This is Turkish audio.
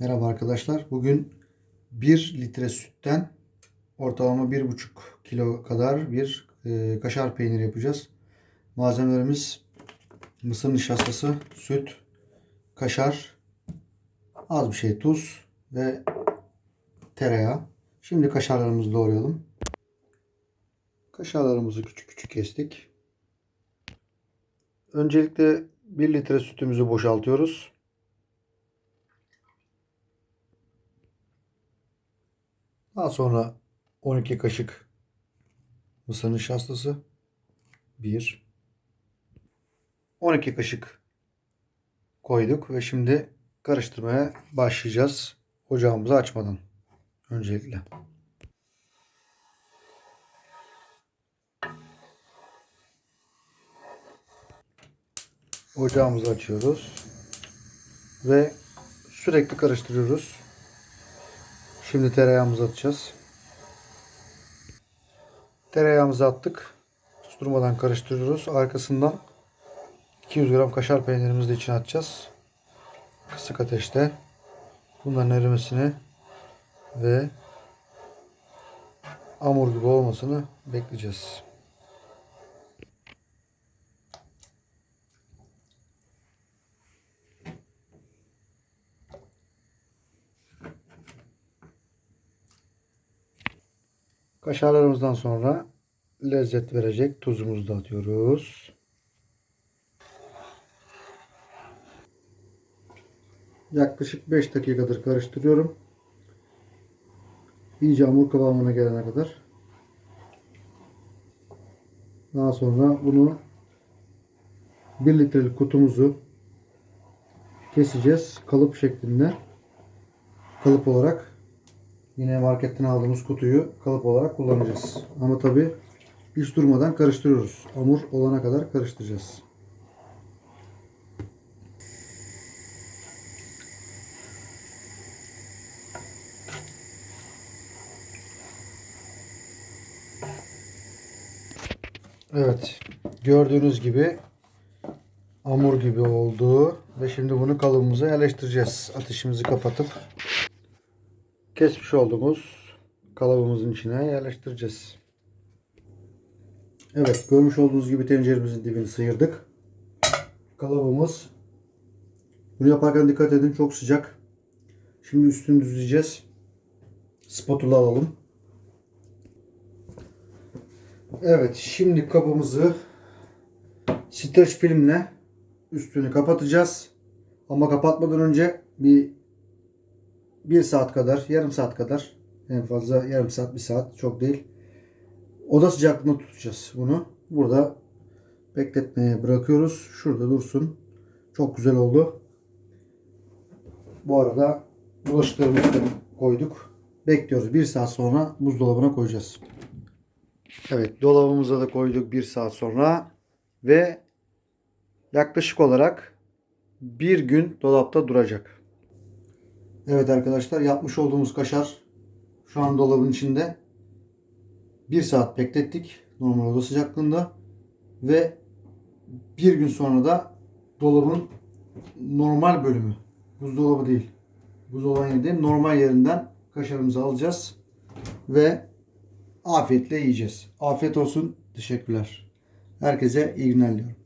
Merhaba arkadaşlar. Bugün 1 litre sütten ortalama 1,5 kilo kadar bir e, kaşar peyniri yapacağız. Malzemelerimiz mısır nişastası, süt, kaşar, az bir şey tuz ve tereyağı. Şimdi kaşarlarımızı doğrayalım. Kaşarlarımızı küçük küçük kestik. Öncelikle 1 litre sütümüzü boşaltıyoruz. Daha sonra 12 kaşık mısır nişastası. 1 12 kaşık koyduk ve şimdi karıştırmaya başlayacağız. Ocağımızı açmadan öncelikle. Ocağımızı açıyoruz ve sürekli karıştırıyoruz. Şimdi tereyağımızı atacağız. Tereyağımızı attık. Hiç durmadan karıştırıyoruz. Arkasından 200 gram kaşar peynirimizi de içine atacağız. Kısık ateşte. Bunların erimesini ve hamur gibi olmasını bekleyeceğiz. Kaşarlarımızdan sonra lezzet verecek tuzumuzu da atıyoruz. Yaklaşık 5 dakikadır karıştırıyorum. İyice hamur kıvamına gelene kadar. Daha sonra bunu 1 litrelik kutumuzu keseceğiz. Kalıp şeklinde. Kalıp olarak Yine marketten aldığımız kutuyu kalıp olarak kullanacağız. Ama tabi hiç durmadan karıştırıyoruz. Hamur olana kadar karıştıracağız. Evet. Gördüğünüz gibi hamur gibi oldu. Ve şimdi bunu kalıbımıza yerleştireceğiz. Ateşimizi kapatıp kesmiş olduğumuz kalıbımızın içine yerleştireceğiz. Evet görmüş olduğunuz gibi tenceremizin dibini sıyırdık. Kalıbımız bunu yaparken dikkat edin çok sıcak. Şimdi üstünü düzleyeceğiz. Spatula alalım. Evet şimdi kabımızı streç filmle üstünü kapatacağız. Ama kapatmadan önce bir bir saat kadar, yarım saat kadar en fazla yarım saat, bir saat çok değil. Oda sıcaklığında tutacağız bunu. Burada bekletmeye bırakıyoruz. Şurada dursun. Çok güzel oldu. Bu arada bulaşıklarımızı koyduk. Bekliyoruz. Bir saat sonra buzdolabına koyacağız. Evet dolabımıza da koyduk bir saat sonra. Ve yaklaşık olarak bir gün dolapta duracak. Evet arkadaşlar yapmış olduğumuz kaşar şu an dolabın içinde. Bir saat beklettik normal oda sıcaklığında. Ve bir gün sonra da dolabın normal bölümü. Buzdolabı değil. Buzdolabı değil. Normal yerinden kaşarımızı alacağız. Ve afiyetle yiyeceğiz. Afiyet olsun. Teşekkürler. Herkese iyi günler diliyorum.